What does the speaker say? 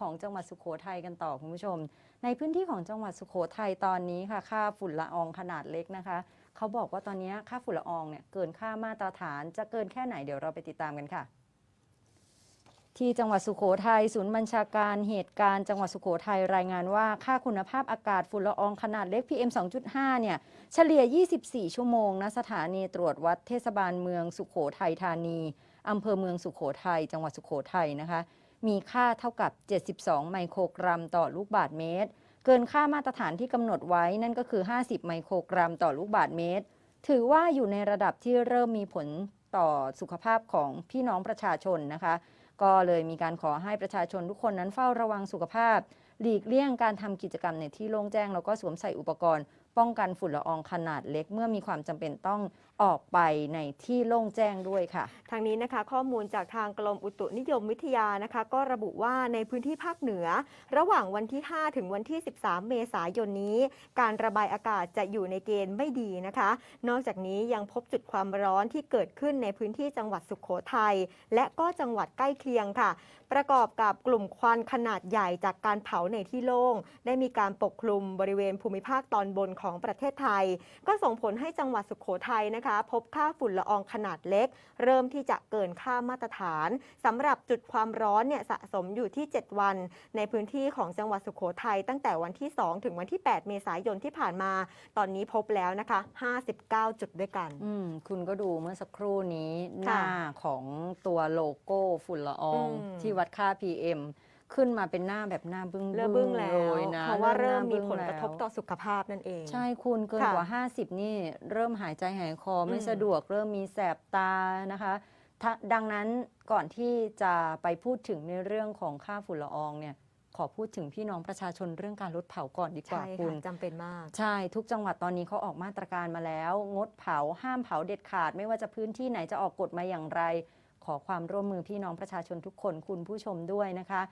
ของจังหวัดสุโขทัยกันต่อคุณผู้ชม ในพื้นที่ของจังหวัดสุโขทัยตอนนี้ค่ะ ค่าฝุ่นละอองขนาดเล็กนะคะ เขาบอกว่าตอนนี้ค่าฝุ่นละอองเนี่ยเกินค่ามาตรฐานจะเกินแค่ไหนเดี๋ยวเราไปติดตามกันค่ะ ที่จังหวัดสุโขทัยศูนย์บัญชาการเหตุการณ์จังหวัดสุโขทัยรายงานว่าค่าคุณภาพอากาศฝุ่นละอองขนาดเล็ก PM 2.5 เนี่ยเฉลี่ย 24 ชั่วโมงณสถานีตรวจวัดเทศบาลเมืองสุโขทัยธานีอำเภอเมืองสุโขทัยจังหวัดสุโขทัยนะคะ มีค่าเท่ากับ 72 ไมโครกรัมต่อลูกบาศก์เมตร เกินค่ามาตรฐานที่กำหนดไว้นั่นก็คือ 50 ไมโครกรัมต่อลูกบาศก์เมตร ถือว่าอยู่ในระดับที่เริ่มมีผลต่อสุขภาพของพี่น้องประชาชนนะคะ ก็เลยมีการขอให้ประชาชนทุกคนนั้นเฝ้าระวังสุขภาพ หลีกเลี่ยงการทำกิจกรรมในที่โล่งแจ้งแล้วก็สวมใส่อุปกรณ์ ป้องกันฝุ่นละอองขนาดเล็ก เมื่อมีความจำเป็นต้องออกไปในที่โล่งแจ้งด้วยค่ะ ทางนี้นะคะข้อมูลจากทางกรมอุตุนิยมวิทยานะคะ ก็ระบุว่าในพื้นที่ภาคเหนือ ระหว่างวันที่ 5 ถึงวันที่ 13 เมษายนนี้ การระบายอากาศจะอยู่ในเกณฑ์ไม่ดีนะคะ นอกจากนี้ยังพบจุดความร้อนที่เกิดขึ้นในพื้นที่จังหวัดสุขโขทัยและก็จังหวัดใกล้เคียงค่ะ ประกอบกับกลุ่มควันขนาดใหญ่จากการเผาในที่โล่งได้มีการปกคลุมบริเวณภูมิภาคตอนบนของประเทศไทย ก็ส่งผลให้จังหวัดสุขโขทัยนะคะ พบค่าฝุ่นละอองขนาดเล็ก เริ่มที่จะเกินค่ามาตรฐานสำหรับจุดความร้อนเนี่ยสะสมอยู่ที่ 7 วัน ในพื้นที่ของจังหวัดสุขโขทัยตั้งแต่วันที่ 2 ถึงวันที่ 8 เมษายนที่ผ่านมา ตอนนี้พบแล้วนะคะ 59 จุดด้วยกันอืมคุณก็ดูเมื่อสักครู่นี้หค่ะน้าของตัวโลโก้ฝุ่นละอองอืมที่วัดค่า PM ขึ้นมาเป็นหน้าแบบหน้าบึ้งเริ่มบึ้งแล้วเลยนะเพราะว่าเริ่มมีหน้ผลกระทบแล้วต่อสุขภาพนั่นเอง ใช่คุณเกินค่ะกว่า 50 นี่เริ่มหายใจหายคอไม่อืมสะดวก เริ่มมีแสบตานะคะถ้าดังนั้นก่อนที่จะไปพูดถึงในเรื่องของค่าฝุ่นละอองเนี่ยขอพูดถึงพี่น้องประชาชนเรื่องการลดเผาก่อนดีกว่าใช่คุค่ะณจำเป็นมาก ใช่ทุกจังหวัดตอนนี้เขาออกมาตรการมาแล้ว งดเผาห้ามเผาเด็ดขาด ไม่ว่าจะพื้นที่ไหนจะออกกฎมาอย่างไร ขอความร่วมมือพี่น้องประชาชนทุกคนคุณผู้ชมด้วยนะคะ